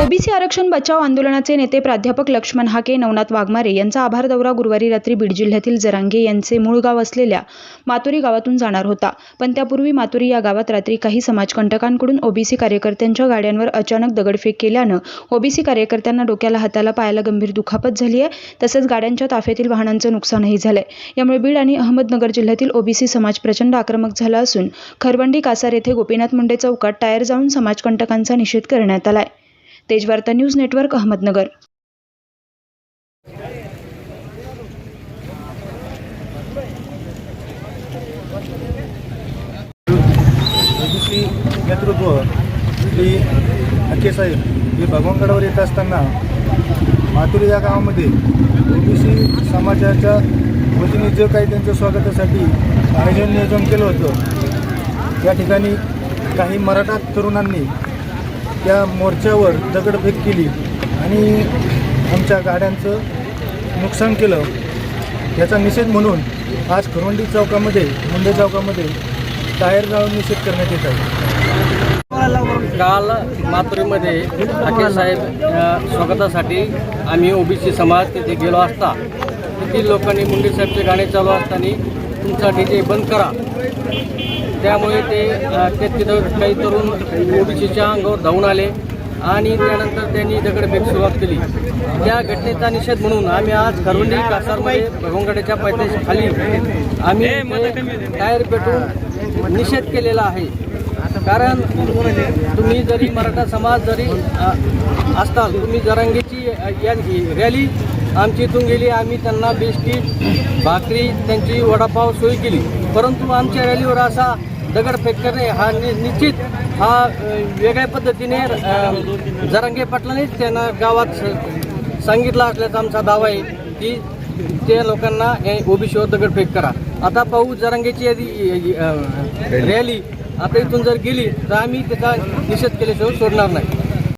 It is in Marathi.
आरक्षण बचाव आंदोलनाचे नेते प्राध्यापक लक्ष्मण हाके नवनाथ वाघमारे यांचा आभार दौरा गुरुवारी रात्री बीड जिल्ह्यातील जरांगे यांचे मूळ गाव असलेल्या मातुरी गावातून जाणार होता. पण त्यापूर्वी मातुरी या गावात रात्री काही समाजकंटकांकडून ओबीसी कार्यकर्त्यांच्या गाड्यांवर अचानक दगडफेक केल्यानं ओबीसी कार्यकर्त्यांना डोक्याला हाताला पायाला गंभीर दुखापत झाली आहे. तसंच गाड्यांच्या ताफ्यातील वाहनांचं नुकसानही झालंय. यामुळे बीड आणि अहमदनगर जिल्ह्यातील ओबीसी समाज प्रचंड आक्रमक झाला असून खरवंडी कासार येथे गोपीनाथ मुंडे चौकात टायर जाऊन समाजकंटकांचा निषेध करण्यात आलाय. Tejvarta news network Ahmednagar. नेतृत्व श्री साहेब हे भगवानगडावर येत असताना मातुरी या गावामध्ये ओबीसी समाजाच्या वतीने जे काही त्यांच्या स्वागतासाठी आयोजन नियोजन केलं होतं त्या ठिकाणी काही मराठा तरुणांनी त्या मोर्चावर दगडफेक केली आणि आमच्या गाड्यांचं नुकसान केलं. याचा निषेध म्हणून आज खरवंडी चौकामध्ये मुंडे चौकामध्ये टायर जाळून निषेध करण्यात येत आहे. काल माथुरीमध्ये साहेब स्वागतासाठी आम्ही ओबीसी समाज तिथे गेलो असता. किती लोकांनी मुंडे साहेबचे गाणे चालू असताना तुमचा डी जे बंद करा. त्यामुळे ते तिथं काही तरुण ओबीसीच्या अंगावर धावून आले आणि त्यानंतर त्यांनी दगडफेक सुरुवात केली. त्या घटनेचा निषेध म्हणून आम्ही आज खरवंडी कासारमध्ये भगवंगडाच्या पायथ्याशी खाली आम्ही टायर पेटून निषेध केलेला आहे. कारण तुम्ही जरी मराठा समाज जरी असताल तुम्ही जरांगीची रॅली आमची इथून गेली आम्ही त्यांना बिस्किट भाकरी त्यांची वडापाव सोय केली. परंतु आमच्या रॅलीवर असा दगडफेक करणे हा निश्चित हा वेगळ्या पद्धतीने जरांगे पाटलांनीच त्यांना गावात सांगितलं असल्याचा आमचा दावा आहे की त्या लोकांना ओबीसीवर दगडफेक करा. आता पाहू जरांगेची यादी रॅली आता इथून जर गेली तर आम्ही त्याचा निषेध केल्याशिवाय सोडणार नाही.